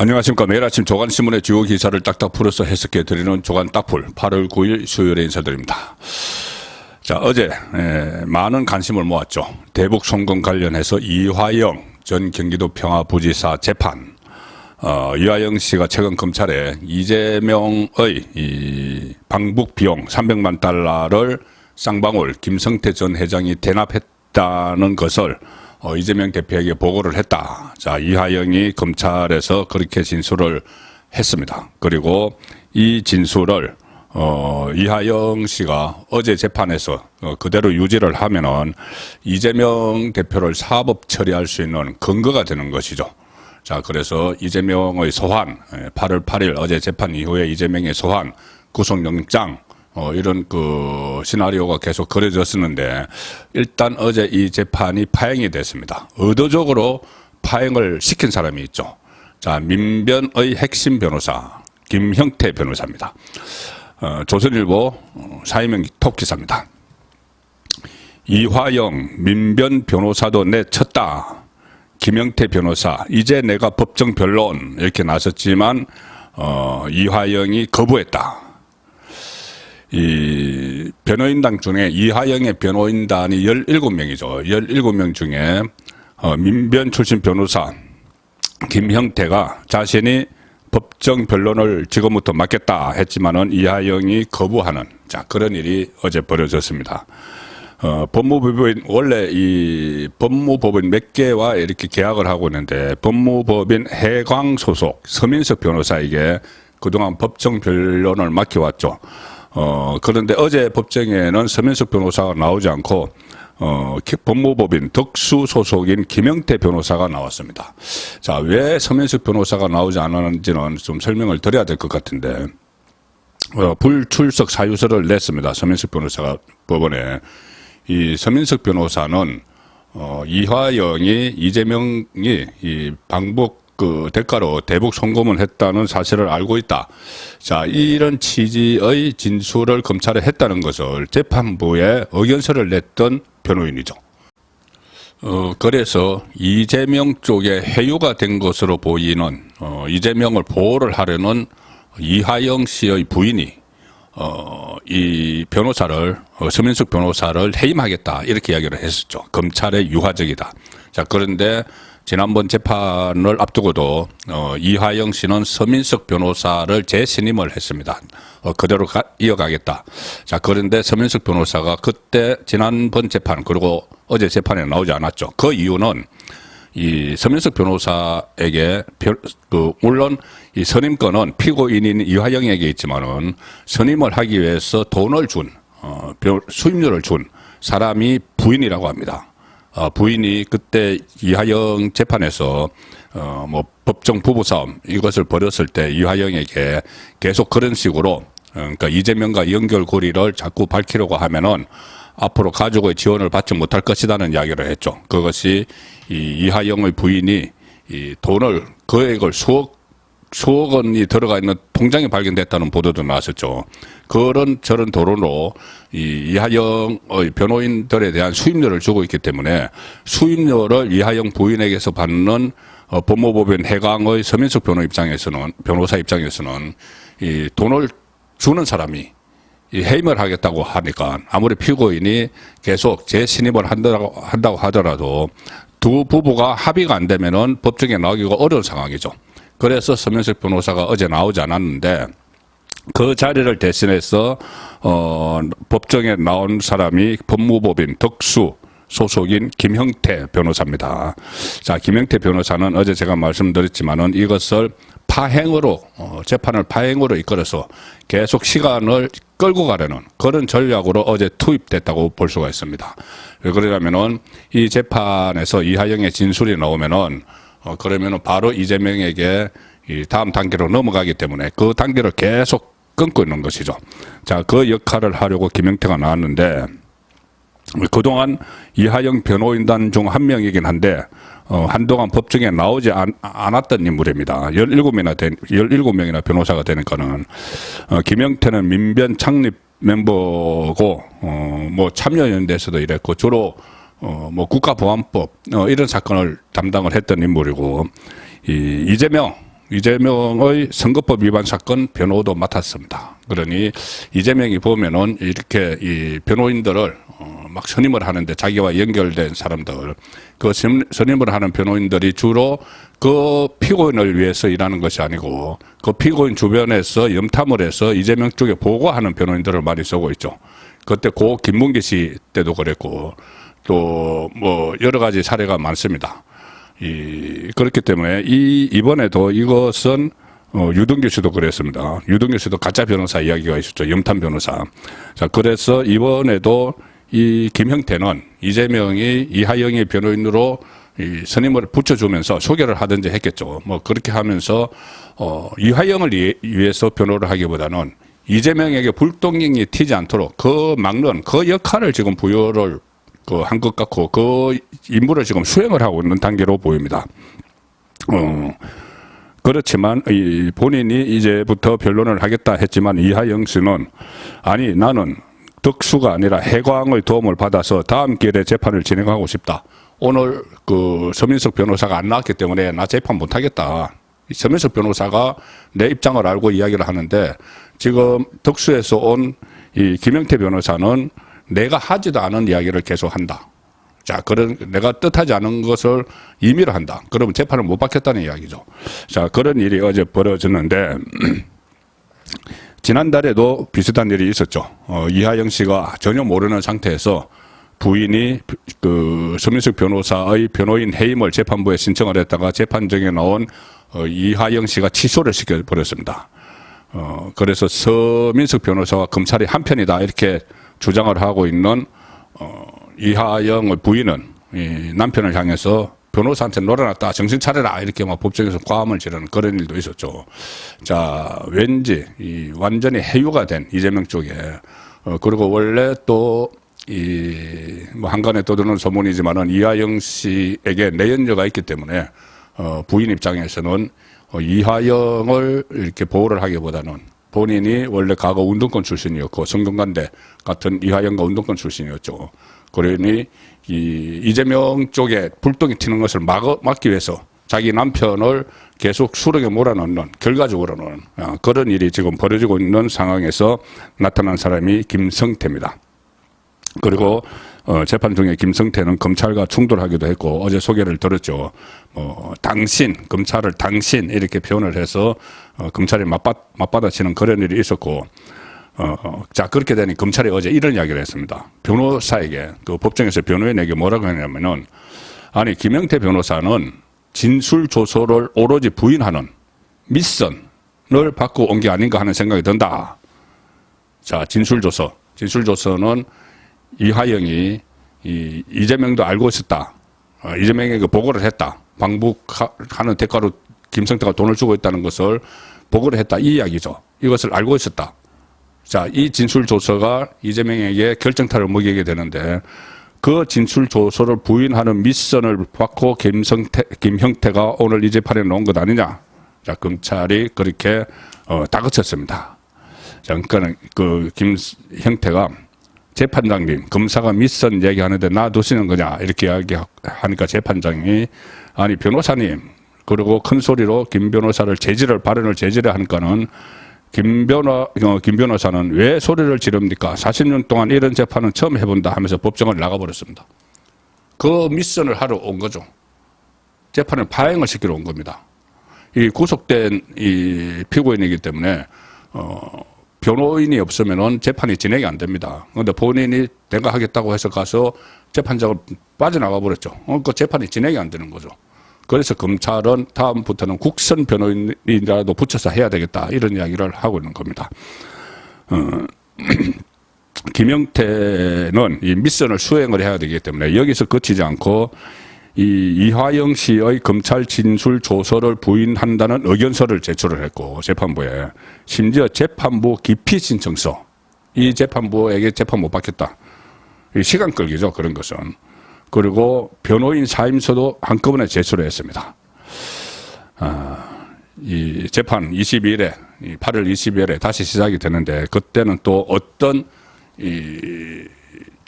안녕하십니까. 매일 아침 조간신문의 주요 기사를 딱딱 풀어서 해석해 드리는 조간 딱풀 8월 9일 수요일에 인사드립니다. 자, 어제 에, 많은 관심을 모았죠. 대북 송금 관련해서 이화영 전 경기도 평화부지사 재판. 어, 이화영 씨가 최근 검찰에 이재명의 이 방북 비용 300만 달러를 쌍방울 김성태 전 회장이 대납했다는 것을 어, 이재명 대표에게 보고를 했다. 자, 이화영이 검찰에서 그렇게 진술을 했습니다. 그리고 이 진술을 어, 이하영 씨가 어제 재판에서 어, 그대로 유지를 하면은 이재명 대표를 사법 처리할 수 있는 근거가 되는 것이죠. 자, 그래서 이재명의 소환, 예, 8월 8일 어제 재판 이후에 이재명의 소환, 구속영장, 어, 이런 그 시나리오가 계속 그려졌었는데 일단 어제 이 재판이 파행이 됐습니다. 의도적으로 파행을 시킨 사람이 있죠. 자, 민변의 핵심 변호사, 김형태 변호사입니다. 어, 조선일보 어, 사이명 톱 기사입니다. 이화영 민변 변호사도 내쳤다. 김영태 변호사 이제 내가 법정 변론 이렇게 나섰지만 어, 이화영이 거부했다. 이 변호인단 중에 이화영의 변호인단이 17명이죠. 17명 중에 어, 민변 출신 변호사 김형태가 자신이 법정 변론을 지금부터 맡겠다 했지만은 이하영이 거부하는 자 그런 일이 어제 벌어졌습니다. 어, 법무법인 원래 이 법무법인 몇 개와 이렇게 계약을 하고 있는데 법무법인 해광 소속 서민석 변호사에게 그동안 법정 변론을 맡겨왔죠. 어, 그런데 어제 법정에는 서민석 변호사가 나오지 않고 어, 기- 법무법인 덕수 소속인 김영태 변호사가 나왔습니다. 자, 왜 서민석 변호사가 나오지 않았는지는 좀 설명을 드려야 될 것 같은데, 어, 불출석 사유서를 냈습니다. 서민석 변호사가 법원에. 이 서민석 변호사는, 어, 이화영이, 이재명이 이 방북 그 대가로 대북 송금을 했다는 사실을 알고 있다. 자, 이런 취지의 진술을 검찰에 했다는 것을 재판부에 의견서를 냈던 변호인이죠. 어, 그래서 이재명 쪽에 회유가 된 것으로 보이는, 어, 이재명을 보호를 하려는 이하영 씨의 부인이, 어, 이 변호사를, 어, 서민숙 변호사를 해임하겠다. 이렇게 이야기를 했었죠. 검찰의 유화적이다. 자, 그런데 지난번 재판을 앞두고도, 어, 이하영 씨는 서민석 변호사를 재신임을 했습니다. 어, 그대로 가- 이어가겠다. 자, 그런데 서민석 변호사가 그때 지난번 재판, 그리고 어제 재판에 나오지 않았죠. 그 이유는 이 서민석 변호사에게 별- 그 물론 이 선임권은 피고인인 이화영에게 있지만은 선임을 하기 위해서 돈을 준 어, 별- 수임료를 준 사람이 부인이라고 합니다. 어, 부인이 그때 이하영 재판에서 어, 뭐 법정 부부싸움 이것을 벌였을 때 이하영에게 계속 그런 식으로 어, 그러니까 이재명과 연결고리를 자꾸 밝히려고 하면은 앞으로 가족의 지원을 받지 못할 것이라는 이야기를 했죠. 그것이 이 이하영의 부인이 이 돈을 거액을 수억 수억 원이 들어가 있는 통장이 발견됐다는 보도도 나왔었죠. 그런 저런 도로로 이 이하영의 변호인들에 대한 수임료를 주고 있기 때문에 수임료를 이하영 부인에게서 받는 어, 법무법인 해강의 서민숙 변호 입장에서는 변호사 입장에서는 이 돈을 주는 사람이 이 해임을 하겠다고 하니까 아무리 피고인이 계속 재신임을 한다고, 한다고 하더라도 두 부부가 합의가 안 되면은 법정에 나오기가 어려운 상황이죠. 그래서 서면석 변호사가 어제 나오지 않았는데 그 자리를 대신해서 어 법정에 나온 사람이 법무법인 덕수 소속인 김형태 변호사입니다. 자, 김형태 변호사는 어제 제가 말씀드렸지만은 이것을 파행으로 어, 재판을 파행으로 이끌어서 계속 시간을 끌고 가려는 그런 전략으로 어제 투입됐다고 볼 수가 있습니다. 왜 그러냐면은 이 재판에서 이하영의 진술이 나오면은 어, 그러면은 바로 이재명에게 이 다음 단계로 넘어가기 때문에 그 단계를 계속 끊고 있는 것이죠. 자, 그 역할을 하려고 김영태가 나왔는데 그동안 이하영 변호인단 중 한 명이긴 한데 어, 한동안 법정에 나오지 않, 않았던 인물입니다. 17명이나 된, 17명이나 변호사가 되니까는 어, 김영태는 민변 창립 멤버고 어, 뭐 참여연대에서도 일했고 주로 어, 뭐 국가보안법 어, 이런 사건을 담당을 했던 인물이고 이 이재명 이재명의 선거법 위반 사건 변호도 맡았습니다. 그러니 이재명이 보면은 이렇게 이 변호인들을 어, 막 선임을 하는데 자기와 연결된 사람들 그 선- 선임을 하는 변호인들이 주로 그 피고인을 위해서 일하는 것이 아니고 그 피고인 주변에서 염탐을 해서 이재명 쪽에 보고하는 변호인들을 많이 쓰고 있죠. 그때 고 김문기 씨 때도 그랬고 또 뭐 여러 가지 사례가 많습니다. 이 그렇기 때문에 이 이번에도 이것은 어, 유동규 씨도 그랬습니다. 유동규 씨도 가짜 변호사 이야기가 있었죠. 염탐 변호사. 자, 그래서 이번에도 이 김형태는 이재명이 이하영의 변호인으로 이 선임을 붙여주면서 소개를 하든지 했겠죠. 뭐 그렇게 하면서 어, 이하영을 위- 위해서 변호를 하기보다는 이재명에게 불똥이 튀지 않도록 그 막는 그 역할을 지금 부여를 그 한 것 같고 그 임무를 지금 수행을 하고 있는 단계로 보입니다. 어, 그렇지만 이 본인이 이제부터 변론을 하겠다 했지만 이하영 씨는 아니 나는 덕수가 아니라 해광의 도움을 받아서 다음 기회에 재판을 진행하고 싶다. 오늘 그 서민석 변호사가 안 나왔기 때문에 나 재판 못 하겠다. 이 서민석 변호사가 내 입장을 알고 이야기를 하는데 지금 덕수에서 온 이 김영태 변호사는 내가 하지도 않은 이야기를 계속한다. 자, 그런 내가 뜻하지 않은 것을 임의로 한다. 그러면 재판을 못 받겠다는 이야기죠. 자, 그런 일이 어제 벌어졌는데 지난달에도 비슷한 일이 있었죠. 어, 이하영 씨가 전혀 모르는 상태에서 부인이 그 서민숙 변호사의 변호인 해임을 재판부에 신청을 했다가 재판정에 나온 어, 이하영 씨가 취소를 시켜 버렸습니다. 어, 그래서 서민숙 변호사와 검찰이 한편이다 이렇게 주장을 하고 있는 어, 이하영의 부인은 이 남편을 향해서 변호사한테 놀아놨다 정신 차려라 이렇게 막 법정에서 과음을 지르는 그런 일도 있었죠. 자 왠지 이 완전히 해유가 된 이재명 쪽에 어, 그리고 원래 또 이 뭐 한간에 떠드는 소문이지만은 이하영 씨에게 내연녀가 있기 때문에 어, 부인 입장에서는 어, 이하영을 이렇게 보호를 하기보다는 본인이 원래 과거 운동권 출신이었고 성균관대 같은 이하영과 운동권 출신이었죠. 그러니 이 이재명 쪽에 불똥이 튀는 것을 막, 막기 위해서 자기 남편을 계속 수렁에 몰아넣는 결과적으로는 어, 그런 일이 지금 벌어지고 있는 상황에서 나타난 사람이 김성태입니다. 그리고 어, 재판 중에 김성태는 검찰과 충돌하기도 했고 어제 소개를 들었죠. 뭐 당신 검찰을 당신 이렇게 표현을 해서 어, 검찰이 맞받 맞받아치는 그런 일이 있었고 어, 어, 자 그렇게 되니 검찰이 어제 이런 이야기를 했습니다. 변호사에게 그 법정에서 변호인에게 뭐라고 했냐면은 아니 김영태 변호사는 진술 조서를 오로지 부인하는 미선을 받고 온 게 아닌가 하는 생각이 든다. 자 진술 조서 진술 조서는 이하영이 이 이재명도 알고 있었다. 어, 이재명에게 보고를 했다. 방북하는 대가로 김성태가 돈을 주고 있다는 것을 보고를 했다. 이 이야기죠. 이것을 알고 있었다. 자, 이 진술 조서가 이재명에게 결정타를 먹이게 되는데 그 진술 조서를 부인하는 미션을 받고 김성태, 김형태가 오늘 이 재판에 놓은 것 아니냐. 자, 검찰이 그렇게 어, 다그쳤습니다. 자, 그러니까 그 김형태가 재판장님, 검사가 미선 얘기하는데 놔두시는 거냐 이렇게 이야기하니까 재판장이 아니 변호사님 그리고 큰 소리로 김 변호사를 제지를 발언을 제지를 하니까는 김 변호 어, 김 변호사는 왜 소리를 지릅니까? 40년 동안 이런 재판은 처음 해본다 하면서 법정을 나가버렸습니다. 그 미션을 하러 온 거죠. 재판을 파행을 시키러 온 겁니다. 이 구속된 이 피고인이기 때문에 어, 변호인이 없으면은 재판이 진행이 안 됩니다. 그런데 본인이 내가 하겠다고 해서 가서 재판장을 빠져나가 버렸죠. 어, 그 재판이 진행이 안 되는 거죠. 그래서 검찰은 다음부터는 국선 변호인이라도 붙여서 해야 되겠다 이런 이야기를 하고 있는 겁니다. 어, 김영태는 이 미션을 수행을 해야 되기 때문에 여기서 그치지 않고 이 이화영 씨의 검찰 진술 조서를 부인한다는 의견서를 제출을 했고 재판부에 심지어 재판부 기피 신청서 이 재판부에게 재판 못 받겠다. 이 시간 끌기죠 그런 것은 그리고 변호인 사임서도 한꺼번에 제출을 했습니다. 아, 이 재판 22일에 8월 22일에 다시 시작이 되는데 그때는 또 어떤 이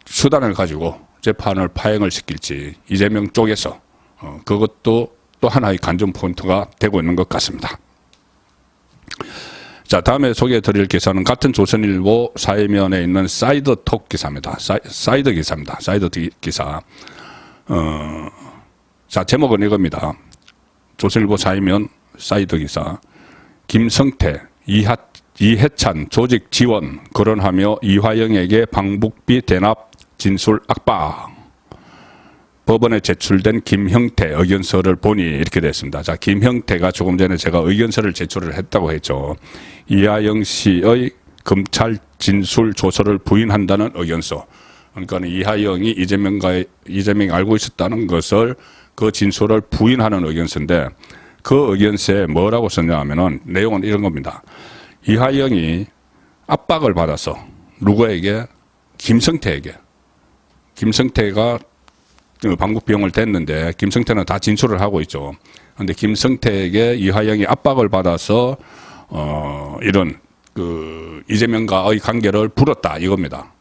수단을 가지고 재판을 파행을 시킬지 이재명 쪽에서 어, 그것도 또 하나의 관전 포인트가 되고 있는 것 같습니다. 자, 다음에 소개해 드릴 기사는 같은 조선일보 사회면에 있는 사이드 톡 기사입니다. 사이, 드 기사입니다. 사이드 기- 기사. 어, 자, 제목은 이겁니다. 조선일보 사회면 사이드 기사. 김성태, 이하, 이해찬 조직 지원 거론하며 이화영에게 방북비 대납 진술 악박. 법원에 제출된 김형태 의견서를 보니 이렇게 됐습니다. 자, 김형태가 조금 전에 제가 의견서를 제출을 했다고 했죠. 이하영 씨의 검찰 진술 조서를 부인한다는 의견서. 그러니까 이하영이 이재명과 이재명이 알고 있었다는 것을 그 진술을 부인하는 의견서인데 그 의견서에 뭐라고 썼냐 하면은 내용은 이런 겁니다. 이하영이 압박을 받아서 누구에게 김성태에게 김성태가 그 방북 비용을 댔는데 김성태는 다 진술을 하고 있죠. 그런데 김성태에게 이하영이 압박을 받아서 어 이런 그 이재명과의 관계를 불었다 이겁니다.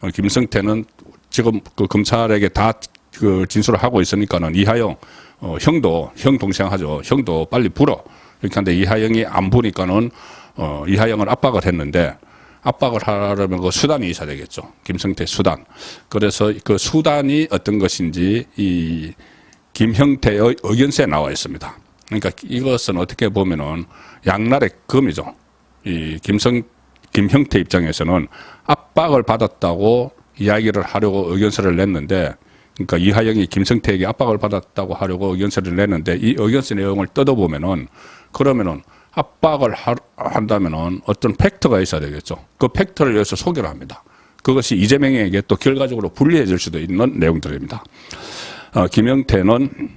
어, 김성태는 지금 그 검찰에게 다 그 진술을 하고 있으니까는 이하영 어, 형도 형 동생 하죠. 형도 빨리 불어 이렇게 하는데 이하영이 안 부니까는 어, 이하영을 압박을 했는데 압박을 하려면 그 수단이 있어야 되겠죠. 김성태 수단. 그래서 그 수단이 어떤 것인지 이 김형태의 의견서에 나와 있습니다. 그러니까 이것은 어떻게 보면은 양날의 검이죠. 이 김성 김형태 입장에서는 압박을 받았다고 이야기를 하려고 의견서를 냈는데 그러니까 이하영이 김성태에게 압박을 받았다고 하려고 의견서를 냈는데 이 의견서 내용을 뜯어보면은 그러면은 압박을 하, 한다면은 어떤 팩트가 있어야 되겠죠. 그 팩트를 위해서 소개를 합니다. 그것이 이재명에게 또 결과적으로 불리해질 수도 있는 내용들입니다. 어, 김영태는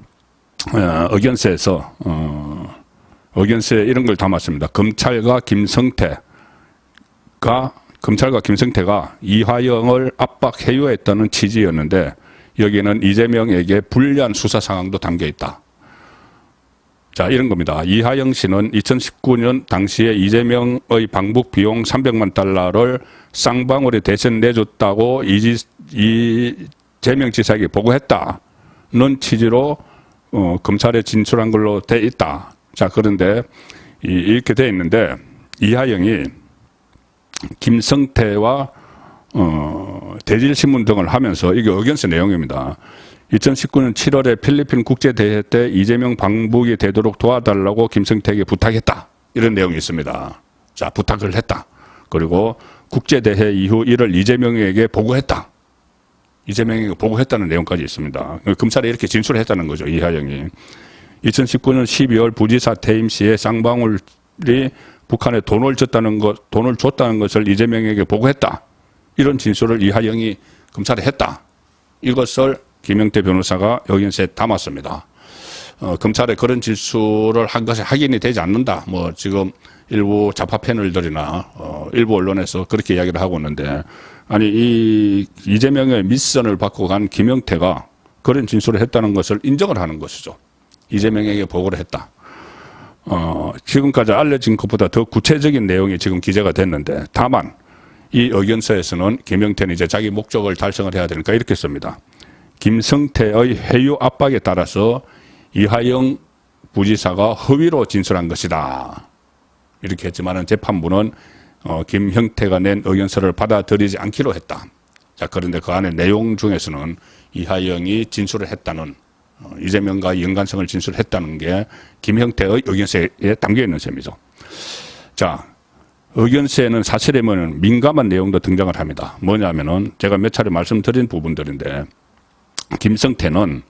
어, 의견서에서 어, 의견서에 이런 걸 담았습니다. 검찰과 김성태가 검찰과 김성태가 이화영을 압박 해요했다는 취지였는데 여기는 이재명에게 불리한 수사 상황도 담겨 있다. 자, 이런 겁니다. 이하영 씨는 2019년 당시에 이재명의 방북 비용 300만 달러를 쌍방울이 대신 내줬다고 이지, 이재명 지사에게 보고했다는 취지로 어, 검찰에 진술한 걸로 돼 있다. 자, 그런데 이, 이렇게 돼 있는데 이하영이 김성태와 어, 대질신문 등을 하면서 이게 의견서 내용입니다. 2019년 7월에 필리핀 국제대회 때 이재명 방북이 되도록 도와달라고 김성태에게 부탁했다. 이런 내용이 있습니다. 자, 부탁을 했다. 그리고 국제대회 이후 이를 이재명에게 보고했다. 이재명에게 보고했다는 내용까지 있습니다. 검찰에 이렇게 진술을 했다는 거죠. 이하영이. 2019년 12월 부지사 퇴임 시에 쌍방울이 북한에 돈을 줬다는 것, 돈을 줬다는 것을 이재명에게 보고했다. 이런 진술을 이하영이 검찰에 했다. 이것을 김영태 변호사가 의견서에 담았습니다. 어, 검찰에 그런 진술을 한 것이 확인이 되지 않는다. 뭐 지금 일부 좌파 패널들이나 어, 일부 언론에서 그렇게 이야기를 하고 있는데 아니 이 이재명의 미션을 받고 간 김영태가 그런 진술을 했다는 것을 인정을 하는 것이죠. 이재명에게 보고를 했다. 어, 지금까지 알려진 것보다 더 구체적인 내용이 지금 기재가 됐는데 다만 이 의견서에서는 김영태는 이제 자기 목적을 달성을 해야 되니까 이렇게 씁니다. 김성태의 회유 압박에 따라서 이하영 부지사가 허위로 진술한 것이다. 이렇게 했지만은 재판부는 어, 김형태가 낸 의견서를 받아들이지 않기로 했다. 자, 그런데 그 안에 내용 중에서는 이하영이 진술을 했다는 어, 이재명과 연관성을 진술했다는 게 김형태의 의견서에 담겨 있는 셈이죠. 자, 의견서에는 사실에는 민감한 내용도 등장을 합니다. 뭐냐면은 제가 몇 차례 말씀드린 부분들인데 김성태는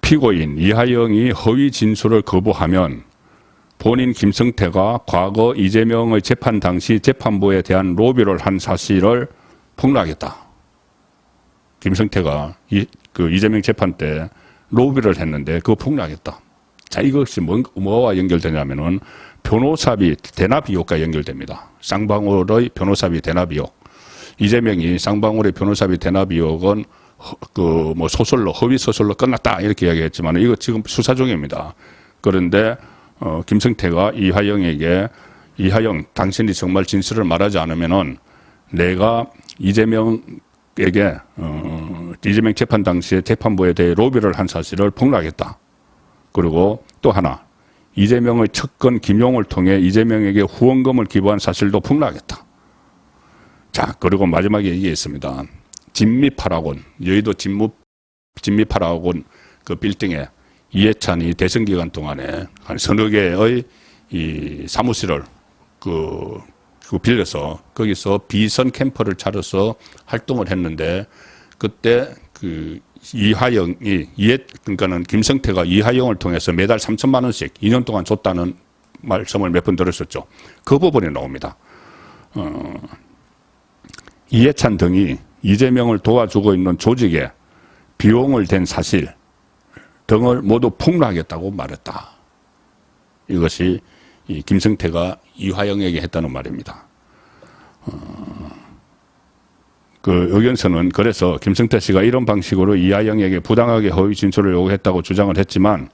피고인 이하영이 허위 진술을 거부하면 본인 김성태가 과거 이재명의 재판 당시 재판부에 대한 로비를 한 사실을 폭로하겠다. 김성태가 이, 그 이재명 재판 때 로비를 했는데 그거 폭로하겠다. 자, 이것이 뭐, 뭐와 연결되냐면은 변호사비 대납비용과 연결됩니다. 쌍방울의 변호사비 대납비용. 이재명이 쌍방울의 변호사비 대납비용은 그 뭐 소설로 허위 소설로 끝났다 이렇게 이야기했지만 이거 지금 수사 중입니다. 그런데 어, 김성태가 이하영에게 이하영 당신이 정말 진실을 말하지 않으면은 내가 이재명에게 어, 이재명 재판 당시에 재판부에 대해 로비를 한 사실을 폭로하겠다. 그리고 또 하나 이재명의 측근 김용을 통해 이재명에게 후원금을 기부한 사실도 폭로하겠다. 자, 그리고 마지막에 얘기했습니다. 진미파라곤, 여의도 진무, 진미파라곤 그 빌딩에 이해찬이 대선 기간 동안에 한 서너 개의 이 사무실을 그, 그 빌려서 거기서 비선 캠퍼를 차려서 활동을 했는데 그때 그 이하영이 이해 그러니까는 김성태가 이하영을 통해서 매달 3천만 원씩 2년 동안 줬다는 말씀을 몇 번 들었었죠. 그 부분에 나옵니다. 어, 이해찬 등이 이재명을 도와주고 있는 조직에 비용을 댄 사실 등을 모두 폭로하겠다고 말했다. 이것이 이 김성태가 이화영에게 했다는 말입니다. 어, 그 의견서는 그래서 김성태 씨가 이런 방식으로 이하영에게 부당하게 허위 진술을 요구했다고 주장을 했지만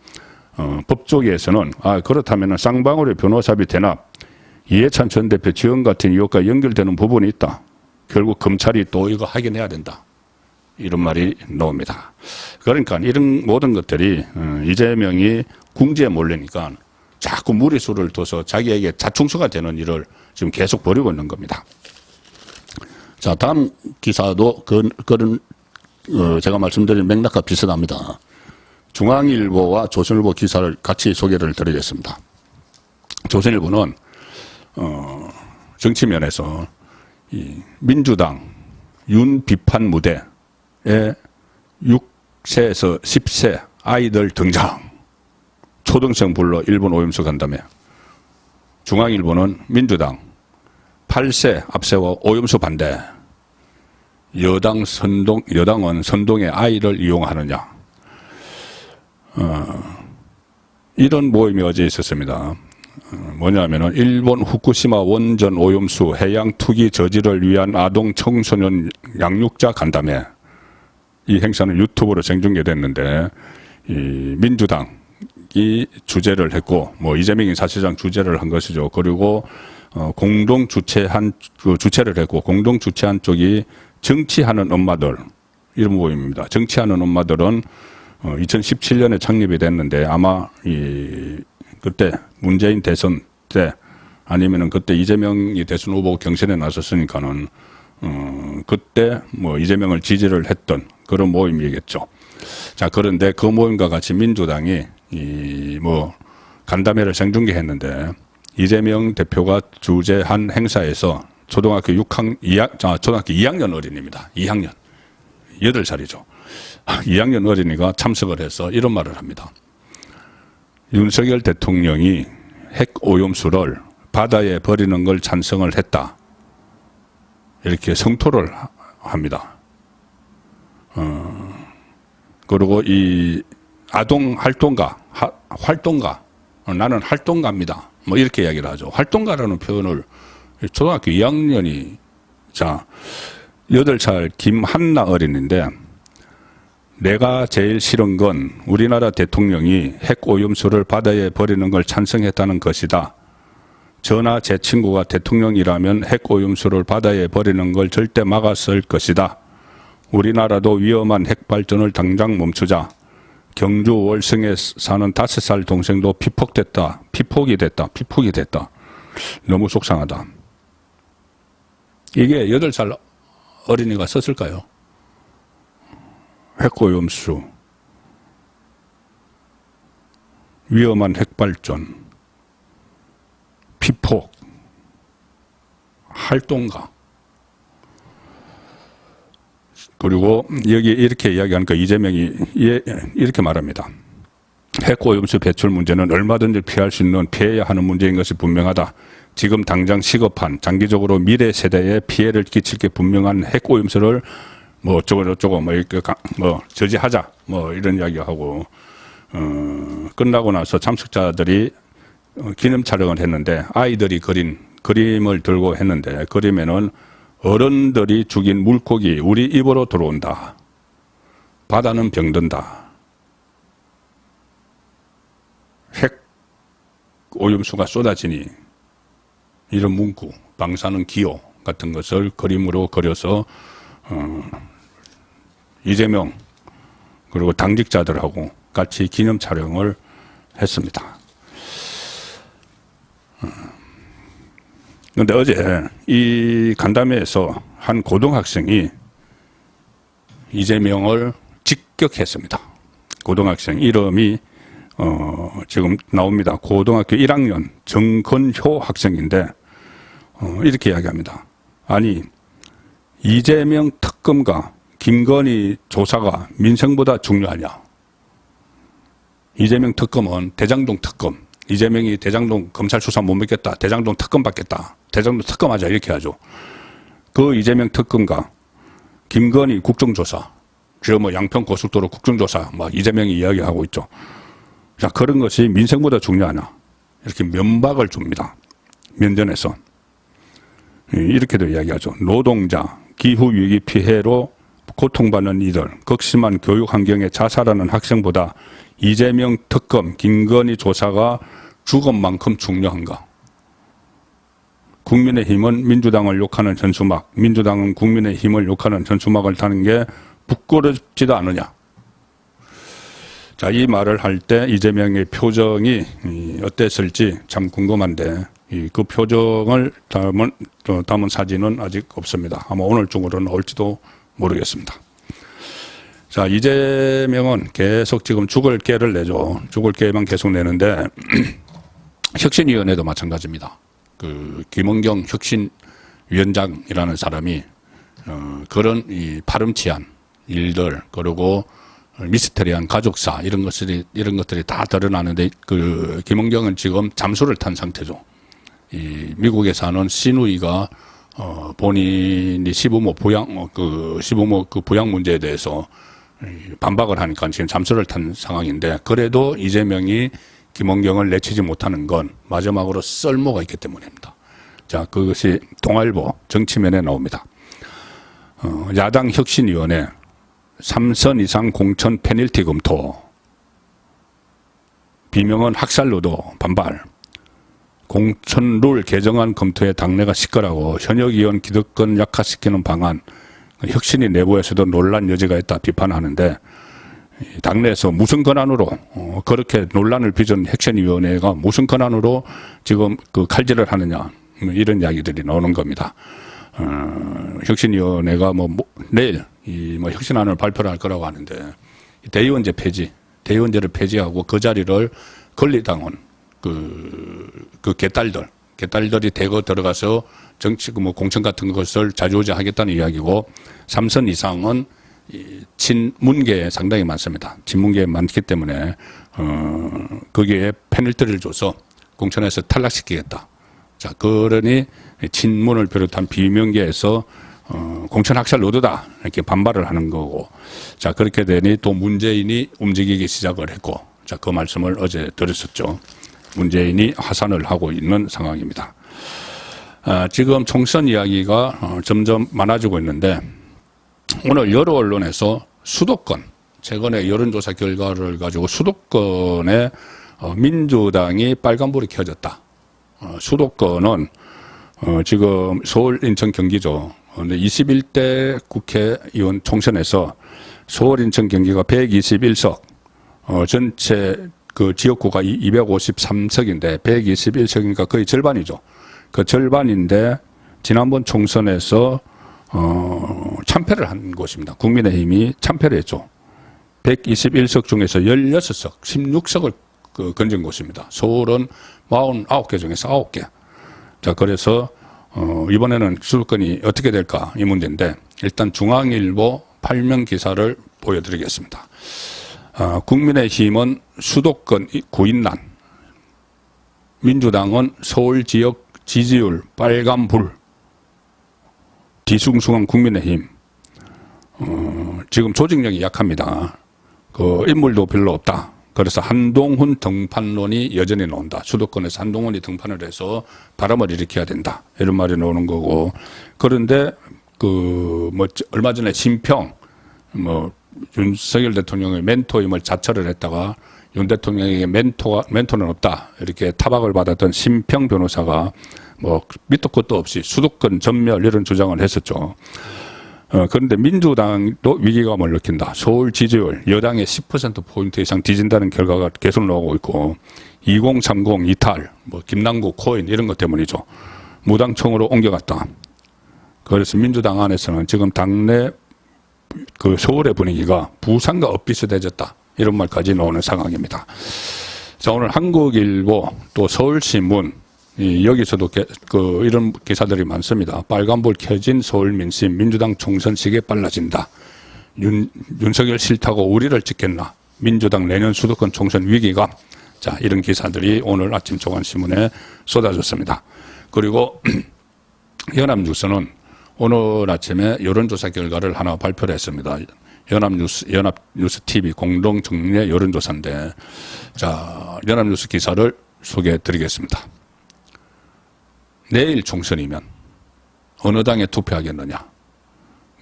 어, 법조계에서는 아 그렇다면 쌍방울의 변호사비 대납 이해찬 전 대표 지원 같은 이유가 연결되는 부분이 있다. 결국 검찰이 또 이거 확인해야 된다. 이런 말이 나옵니다. 그러니까 이런 모든 것들이 어, 이재명이 궁지에 몰리니까 자꾸 무리수를 둬서 자기에게 자충수가 되는 일을 지금 계속 벌이고 있는 겁니다. 자, 다음 기사도 그, 그런, 어, 제가 말씀드린 맥락과 비슷합니다. 중앙일보와 조선일보 기사를 같이 소개를 드리겠습니다. 조선일보는, 어, 정치면에서 이 민주당 윤 비판 무대에 6세에서 10세 아이들 등장. 초등생 불러 일본 오염수 간다며. 중앙일보는 민주당 8세 앞세워 오염수 반대. 여당 선동, 여당은 선동의 아이를 이용하느냐. 어, 이런 모임이 어제 있었습니다. 어, 뭐냐면은 일본 후쿠시마 원전 오염수 해양 투기 저지를 위한 아동 청소년 양육자 간담회. 이 행사는 유튜브로 생중계됐는데 이 민주당이 주재를 했고 뭐 이재명이 사실상 주재를 한 것이죠. 그리고 어, 공동 주최한 그 주최를 했고 공동 주최한 쪽이 정치하는 엄마들 이런 모임입니다. 정치하는 엄마들은 어, 2017년에 창립이 됐는데 아마 이 그때 문재인 대선 때 아니면은 그때 이재명이 대선 후보 경선에 나섰으니까는 어, 그때 뭐 이재명을 지지를 했던 그런 모임이겠죠. 자, 그런데 그 모임과 같이 민주당이 이 뭐 간담회를 생중계했는데 이재명 대표가 주재한 행사에서 초등학교 6학 2학, 아, 초등학교 2학년 어린이입니다. 2학년. 8살이죠. 2학년 어린이가 참석을 해서 이런 말을 합니다. 윤석열 대통령이 핵 오염수를 바다에 버리는 걸 찬성을 했다. 이렇게 성토를 하- 합니다. 어, 그리고 이 아동 활동가, 하- 활동가, 어, 나는 활동가입니다. 뭐 이렇게 이야기를 하죠. 활동가라는 표현을 초등학교 2학년이 자 8살 김한나 어린인데 내가 제일 싫은 건 우리나라 대통령이 핵 오염수를 바다에 버리는 걸 찬성했다는 것이다. 저나 제 친구가 대통령이라면 핵 오염수를 바다에 버리는 걸 절대 막았을 것이다. 우리나라도 위험한 핵 발전을 당장 멈추자. 경주 월성에 사는 다섯 살 동생도 피폭됐다. 피폭이 됐다. 피폭이 됐다. 너무 속상하다. 이게 여덟 살 어린이가 썼을까요? 핵오염수, 위험한 핵발전, 피폭, 활동가. 그리고 여기 이렇게 이야기하니까 이재명이 예- 이렇게 말합니다. 핵오염수 배출 문제는 얼마든지 피할 수 있는 피해야 하는 문제인 것이 분명하다. 지금 당장 시급한 장기적으로 미래 세대에 피해를 끼칠 게 분명한 핵오염수를 뭐 어쩌고 저쩌고 뭐 이렇게 가- 뭐 저지하자 뭐 이런 이야기하고 어 끝나고 나서 참석자들이 어, 기념 촬영을 했는데 아이들이 그린 그림을 들고 했는데 그림에는 어른들이 죽인 물고기 우리 입으로 들어온다. 바다는 병든다. 핵 오염수가 쏟아지니 이런 문구, 방사능 기호 같은 것을 그림으로 그려서 어, 이재명 그리고 당직자들하고 같이 기념 촬영을 했습니다. 그런데 어제 이 간담회에서 한 고등학생이 이재명을 직격했습니다. 고등학생 이름이 어, 지금 나옵니다. 고등학교 1학년 정건효 학생인데 어, 이렇게 이야기합니다. 아니 이재명 특검과 김건희 조사가 민생보다 중요하냐? 이재명 특검은 대장동 특검. 이재명이 대장동 검찰 수사 못 믿겠다. 대장동 특검 받겠다. 대장동 특검하자 이렇게 하죠. 그 이재명 특검과 김건희 국정조사, 저뭐 양평 고속도로 국정조사, 막 이재명이 이야기하고 있죠. 자 그런 것이 민생보다 중요하냐? 이렇게 면박을 줍니다. 면전에서 이렇게도 이야기하죠. 노동자, 기후 위기 피해로 고통받는 이들, 극심한 교육 환경에 자살하는 학생보다 이재명 특검, 김건희 조사가 죽음만큼 중요한가? 국민의힘은 민주당을 욕하는 현수막, 민주당은 국민의힘을 욕하는 현수막을 타는 게 부끄럽지도 않으냐? 자, 이 말을 할 때 이재명의 표정이 이, 어땠을지 참 궁금한데 이, 그 표정을 담은, 어, 담은 사진은 아직 없습니다. 아마 오늘 중으로 나올지도 모르겠습니다. 자, 이재명은 계속 지금 죽을 깨를 내죠. 죽을 깨만 계속 내는데 혁신위원회도 마찬가지입니다. 그 김원경 혁신위원장이라는 사람이 어, 그런 이 파렴치한 일들 그리고 미스테리한 가족사 이런 것들이 이런 것들이 다 드러나는데 그 김원경은 지금 잠수를 탄 상태죠. 이 미국에 사는 시누이가 어 본인이 시부모 부양 어, 그 시부모 그 부양 문제에 대해서 이 반박을 하니까 지금 잠수를 탄 상황인데 그래도 이재명이 김원경을 내치지 못하는 건 마지막으로 썰모가 있기 때문입니다. 자 그것이 동아일보 정치면에 나옵니다. 어, 야당 혁신위원회 3선 이상 공천 페널티 검토. 비명은 학살로도 반발. 공천 룰 개정안 검토에 당내가 시끄라고 현역 의원 기득권 약화시키는 방안. 혁신이 내부에서도 논란 여지가 있다 비판하는데 이 당내에서 무슨 권한으로 어, 그렇게 논란을 빚은 혁신위원회가 무슨 권한으로 지금 그 칼질을 하느냐 뭐 이런 이야기들이 나오는 겁니다. 어, 혁신위원회가 뭐, 뭐 내일 이 뭐 혁신안을 발표를 할 거라고 하는데 대의원제 폐지, 대의원제를 폐지하고 그 자리를 권리당원 그, 그 개딸들, 개딸들이 대거 들어가서 정치 그뭐 공천 같은 것을 자주우지하겠다는 이야기고 삼선 이상은 이 친문계에 상당히 많습니다. 친문계에 많기 때문에 어 거기에 페널티를 줘서 공천에서 탈락시키겠다. 자, 그러니 친문을 비롯한 비명계에서 어, 공천 학살 노드다 이렇게 반발을 하는 거고 자 그렇게 되니 또 문재인이 움직이기 시작을 했고 자 그 말씀을 어제 드렸었죠 문재인이 화산을 하고 있는 상황입니다 아, 지금 총선 이야기가 어, 점점 많아지고 있는데 오늘 여러 언론에서 수도권 최근에 여론조사 결과를 가지고 수도권에 어, 민주당이 빨간불이 켜졌다 어, 수도권은 어, 지금 서울, 인천, 경기죠. 근데 21대 국회의원 총선에서 서울, 인천, 경기가 121석, 어, 전체 그 지역구가 253석인데 121석이니까 거의 절반이죠. 그 절반인데 지난번 총선에서 어, 참패를 한 곳입니다. 국민의힘이 참패를 했죠. 121석 중에서 16석, 16석을 그 건진 곳입니다. 서울은 49개 중에서 9개. 자, 그래서 어, 이번에는 수도권이 어떻게 될까 이 문제인데 일단 중앙일보 8명 기사를 보여드리겠습니다. 어, 국민의힘은 수도권 구인난, 민주당은 서울 지역 지지율 빨간불, 뒤숭숭한 국민의힘, 어, 지금 조직력이 약합니다. 그 인물도 별로 없다. 그래서 한동훈 등판론이 여전히 나온다. 수도권에서 한동훈이 등판을 해서 바람을 일으켜야 된다. 이런 말이 나오는 거고. 그런데 그 뭐 얼마 전에 심평 뭐 윤석열 대통령의 멘토임을 자처를 했다가 윤 대통령에게 멘토가 멘토는 없다 이렇게 타박을 받았던 심평 변호사가 뭐 밑도 끝도 없이 수도권 전멸 이런 주장을 했었죠. 어, 그런데 민주당도 위기감을 느낀다. 서울 지지율 여당의 10%포인트 이상 뒤진다는 결과가 계속 나오고 있고 2030 이탈, 뭐 김남국 코인 이런 것 때문이죠. 무당청으로 옮겨갔다. 그래서 민주당 안에서는 지금 당내 그 서울의 분위기가 부산과 엇비슷해졌다. 이런 말까지 나오는 상황입니다. 자, 오늘 한국일보 또 서울신문 이 여기서도 게- 그 이런 기사들이 많습니다. 빨간불 켜진 서울 민심 민주당 총선 시기에 빨라진다. 윤, 윤석열 싫다고 우리를 찍겠나? 민주당 내년 수도권 총선 위기가 자 이런 기사들이 오늘 아침 조간신문에 쏟아졌습니다. 그리고 연합뉴스는 오늘 아침에 여론조사 결과를 하나 발표를 했습니다. 연합뉴스, 연합뉴스 TV 공동 정례 여론조사인데, 자, 연합뉴스 기사를 소개해 드리겠습니다. 내일 총선이면 어느 당에 투표하겠느냐?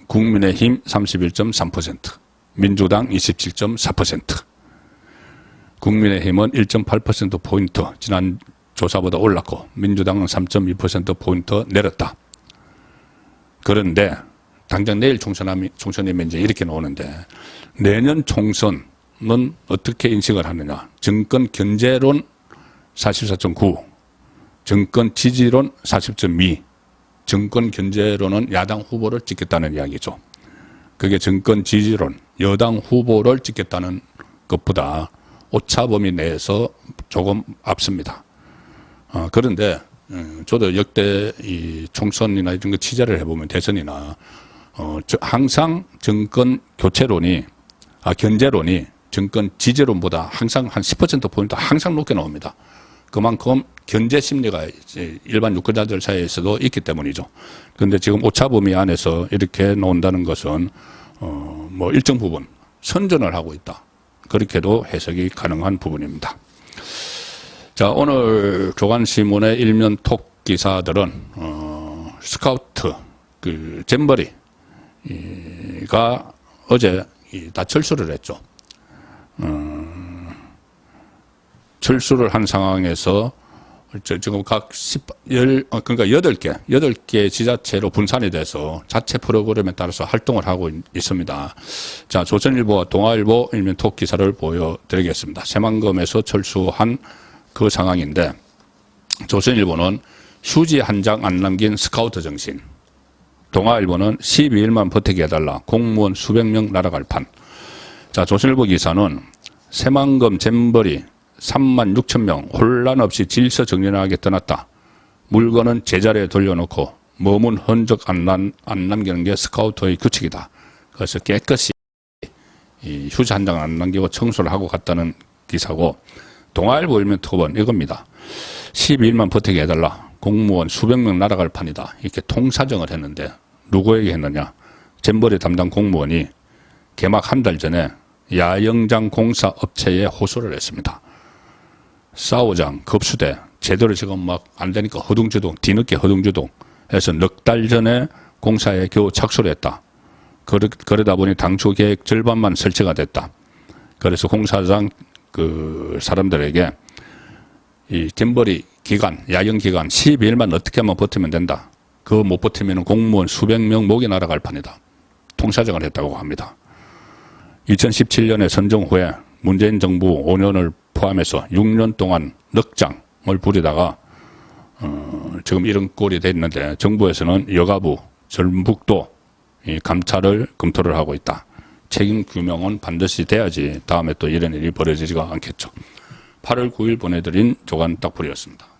국민의힘 31.3%, 민주당 27.4%, 국민의힘은 1.8%포인트 지난 조사보다 올랐고 민주당은 3.2%포인트 내렸다. 그런데 당장 내일 총선하면, 총선이면 이제 이렇게 나오는데 내년 총선은 어떻게 인식을 하느냐. 정권 견제론 44.9, 정권 지지론 40.2, 정권 견제론은 야당 후보를 찍겠다는 이야기죠. 그게 정권 지지론, 여당 후보를 찍겠다는 것보다 오차 범위 내에서 조금 앞섭니다. 어, 그런데 음, 저도 역대 이 총선이나 이런 거 취재를 해보면 대선이나 어, 저 항상 정권 교체론이 아 견제론이 정권 지지론보다 항상 한 10% 포인트 항상 높게 나옵니다. 그만큼 견제 심리가 일반 유권자들 사이에서도 있기 때문이죠. 그런데 지금 오차 범위 안에서 이렇게 나온다는 것은 어, 뭐 일정 부분 선전을 하고 있다. 그렇게도 해석이 가능한 부분입니다. 자, 오늘 조간신문의 일면 톡 기사들은, 어, 스카우트, 그, 잼버리, 가 어제 이, 다 철수를 했죠. 어, 철수를 한 상황에서, 저, 지금 각 10, 열, 어, 그러니까 여덟 개 여덟 개 지자체로 분산이 돼서 자체 프로그램에 따라서 활동을 하고 있, 있습니다. 자, 조선일보와 동아일보 일면 톡 기사를 보여드리겠습니다. 새만금에서 철수한 그 상황인데 조선일보는 휴지 한 장 안 남긴 스카우트 정신 동아일보는 12일만 버티게 해달라 공무원 수백 명 날아갈 판 자, 조선일보 기사는 새만금 잼버리 3만 6천 명 혼란 없이 질서 정연하게 떠났다. 물건은 제자리에 돌려놓고 머문 흔적 안, 남, 안 남기는 게 스카우터의 규칙이다. 그래서 깨끗이 이 휴지 한 장 안 남기고 청소를 하고 갔다는 기사고 동아일보 일면 토번 이겁니다. 12일만 버티게 해달라. 공무원 수백 명 날아갈 판이다. 이렇게 통사정을 했는데 누구에게 했느냐. 잼버리 담당 공무원이 개막 한 달 전에 야영장 공사 업체에 호소를 했습니다. 싸우장, 급수대, 제대로 지금 막 안 되니까 허둥지둥, 뒤늦게 허둥지둥 해서 넉 달 전에 공사에 겨우 착수를 했다. 그러, 그러다 보니 당초 계획 절반만 설치가 됐다. 그래서 공사장 그 사람들에게 이 잼버리 기간, 야영 기간 12일만 어떻게 하면 버티면 된다. 그거 못 버티면 공무원 수백 명 목이 날아갈 판이다. 통사정을 했다고 합니다. 2017년에 선정 후에 문재인 정부 5년을 포함해서 6년 동안 넉장을 부리다가 어, 지금 이런 꼴이 됐는데 정부에서는 여가부, 전북도 이 감찰을 검토를 하고 있다. 책임 규명은 반드시 돼야지 다음에 또 이런 일이 벌어지지가 않겠죠. 8월 9일 보내드린 조간 딱풀이었습니다.